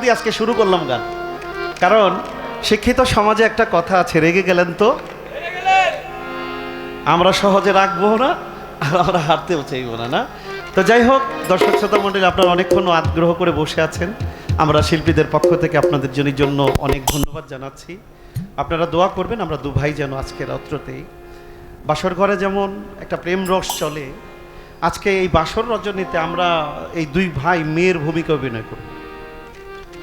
দিয়ে আজকে শুরু করলাম গান। কারণ শিক্ষিত সমাজে একটা কথা আছে, রেগে গেলেন তো? আমরা সহজে রাখব না, আর আমরা হারতেও চাইব না না? তো যাই হোক, দর্শক শ্রোতা মন্ডলী আপনারা অনেকক্ষণ আগ্রহ করে বসে আছেন। আমরা শিল্পীদের পক্ষ থেকে আপনাদের জন্য জন্য অনেক ধন্যবাদ জানাচ্ছি। আপনারা দোয়া করবেন, আমরা দু ভাই যেন আজকে রাত্রতেই বাসর ঘরে যেমন একটা প্রেম রস চলে, আজকে এই বাসর রজনীতে আমরা এই দুই ভাই মেয়ের ভূমিকা অভিনয় করব।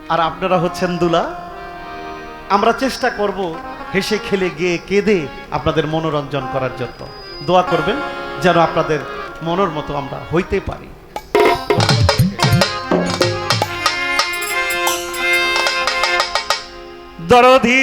আর আপনারা হচ্ছেন দুলা। আমরা চেষ্টা করব হেসে খেলে গিয়ে কেঁদে আপনাদের মনোরঞ্জন করার জন্য। দোয়া করবেন যেন আপনাদের মনের মতো আমরা হইতে পারি। দরদি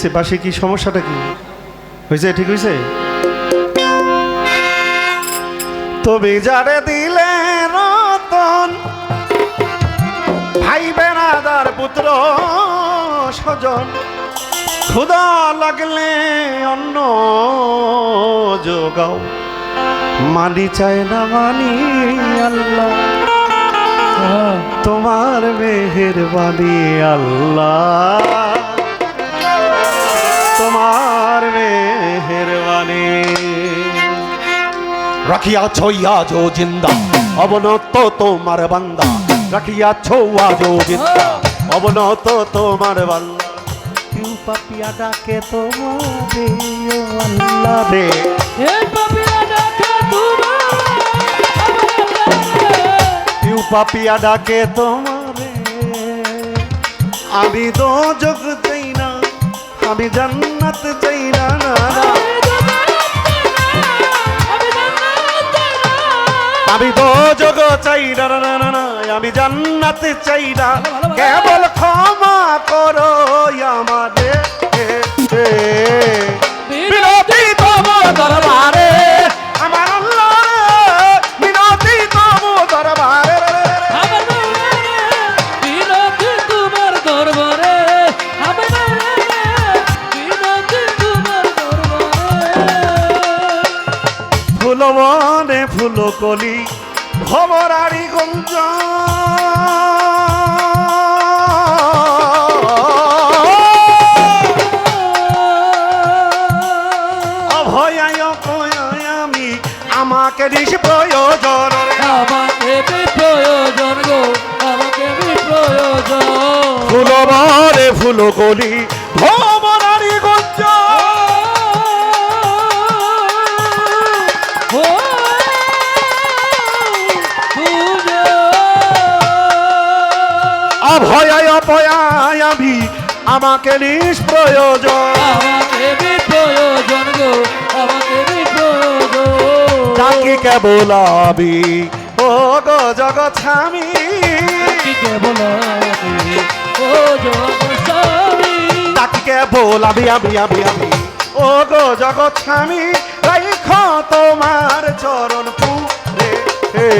হয়েছে পাশে কি সমস্যাটা কি? হয়েছে ঠিক হয়েছে তবে যারে দিলে রতন ভাই বেড়াদার পুত্র স্বজন ক্ষুদা লাগলে অন্য যোগাও। মানি চায় না মানি আল্লাহ তোমার মেহেরবানি আল্লাহ। রাখিয়াছ আজ জিন্দা। অবনত তোমার বান্দা। রাখিয়াছ আজ জিন্দা। অবনত তোমার বান্দা। কেউ পাপিয়া ডাকে তোমারে ও আল্লাহ রে। কেউ পাপিয়া ডাকে তোমারে। আমি তো যোগ চাই না আমি জান্নাত চাই না না। চাই না না না, না না আমি জান্নাতে চাই না কেবল ক্ষমা করো আমাদের। গঞ্জ অভয়ায় কয়ায় আমি আমাকে দিস প্রয়োজন। আমাকে প্রয়োজন গো আমাকে প্রয়োজন ফুল মনে ফুল কলি ভবরারি আমাকে নিস প্রয়োজন। গো আমাকে ডাকি কেবল আমি ও গো জগৎ স্বামী। কেবল আমি ও ডাকি কেবল আমি আমি আমি আমি ও গো জগৎ স্বামী। রাইখ তোমার চরণ পুরে। হে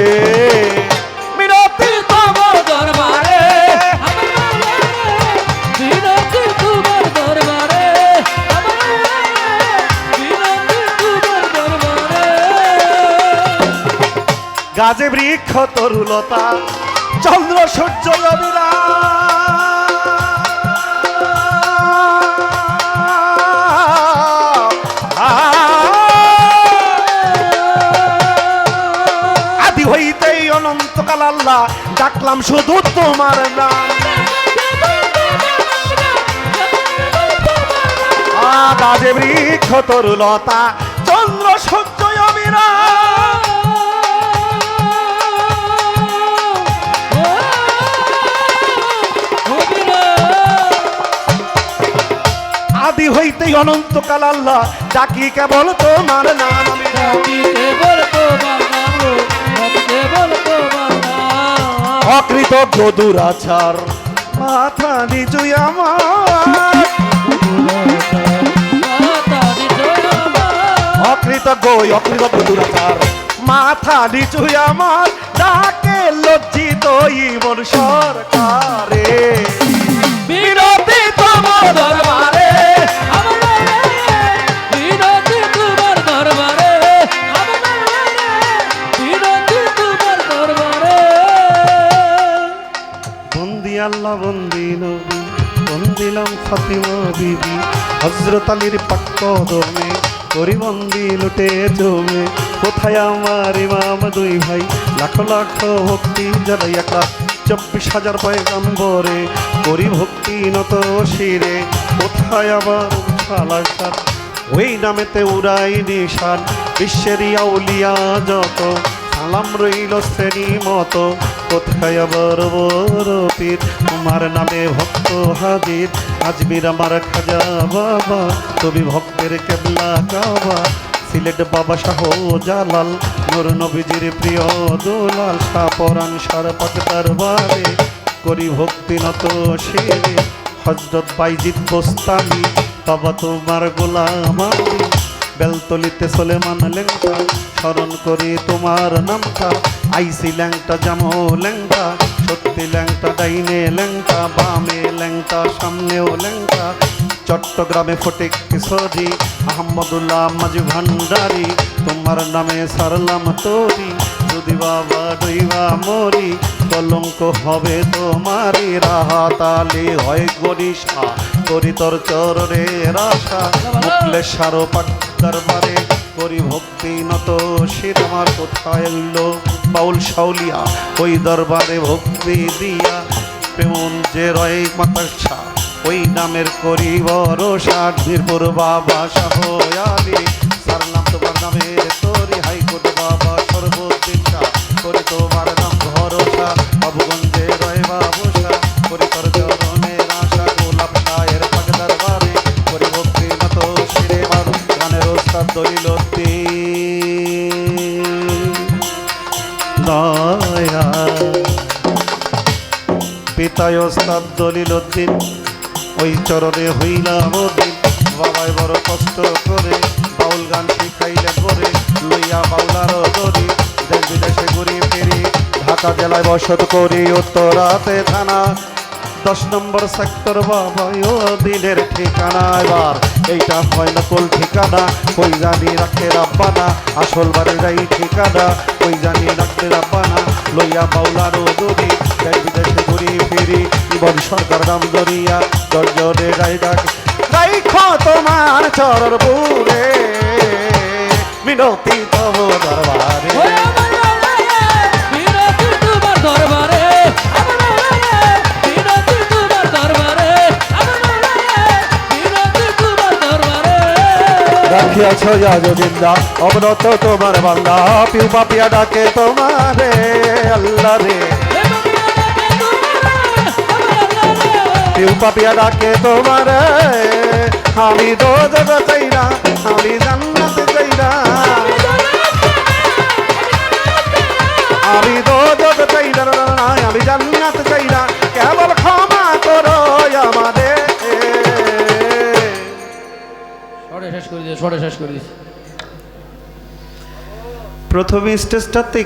গাজে বৃক্ষ তরুলতা, চন্দ্র, সূর্য, রবিরা। আদি হইতেই অনন্তকাল আল্লাহ, ডাকলাম শুধু তোমার নাম। গাজে বৃক্ষ তরুলতা, চন্দ্র, সূর্য অবিরাম আদি হইতেই অনন্তকাল আল্লাহ ডাকি কেবল তোমার নাম। আমি অকৃতজ্ঞ দুরাচার, মাথা নিচুই আমার। অকৃতজ্ঞ অকৃতজ্ঞ দুরাচার, মাথা নিচুই আমার। ডাকে লজ্জিত ইমন সরকারে। বিরতি তোমার দরবারে। ফাতিমা বিবি হজরত আলীর পাক্ক দমে করিবন্দি লুটে জমে। কোথায় আমার ইমাম দুই ভাই? লাখ লাখ ভক্তি জানাই একটা চব্বিশ হাজার পয়গাম্বরে করি ভক্তি নত শিরে। কোথায় শালাসার ওই নামেতে উড়াই নিশান বিশ্বের আউলিয়া যত। সালাম রইল শ্রেণি মতো। কোথায় আবার বড় পীর তোমার নামে ভক্ত হাজির। আজমির আমার খাজা বাবা, তুমি ভক্তের কেবলা কাবা। সিলেট বাবা শাহ জালাল, নূর নবীজির প্রিয় দুলাল। সাপরান সার পাক দরবারে করি ভক্তি নত শিরে। হজরত বাইজিদ বোস্তানি, বাবা তোমার গোলাম আমি বেলতলিতে সোলেমান লেংটা স্মরণ করি তোমার নামটা। আইসি ল্যাংটা জামো ল্যাংটা সত্যি ল্যাংটা ডাইনে ল্যাংটা বামে ল্যাংটা সামনেও ল্যাংটা। চট্টগ্রামে ফটিক কিশোরী আহমদুল্লাহ মাঝি ভান্ডারি তোমার নামে সারলাম তোরি। যদি বাবা ডইবা মরি কলঙ্ক হবে তোমারি রাহাতালি হয় গরিষা করি তোর চরণে রাশা সারো পাক দরবারে করি ভক্তি নত শির আমার কোথায় এলো? বাউল সাউলিয়া ওই দরবারে ভক্তি দিয়া প্রেমন যে রয় মাতার ওই নামের করি বড় বীরপুর বাবা শাহয়ালি দয়া পিতায় স্তাব দলিল দিন, ওই চরণে হইলাম দিন। বাবায় বড় কষ্ট করে বাউল গান শিখাইলে করে লইয়া বাউলার দরি দেশ বিদেশে ঘুরি ফিরি, ঢাকা জেলায় বসত করি উত্তরাতে থানা। দশ নম্বর সেক্টর বাবা, ও দিনের ঠিকানা এবার। এইটা হয় না কোল ঠিকানা, কই জানি রাখতে রাব্বানা, আসল বাড়ির এই ঠিকানা, কই জানি রাখতে রাব্বানা, লইয়া বাউলার দরি দেশ বিদেশে ঘুরি ফিরি ইবন সরকার নাম দরিয়া দরজনে গাই ডাক। রাইখো তোমার চরর পুরে মিনতি তব দরবারে। রাখিয়াছ যাজবিন্দা অবনত তোমার বান্দা। পিউ পাপিয়া ডাকে তোমারে, আল্লাহ রে। পিউ পাপিয়া ডাকে তোমারে, আমি দোজ চাই না আমি জান্নাত চাই দিয়ে শেষ করে দিয়েছি। প্রথমে স্টেজটাতে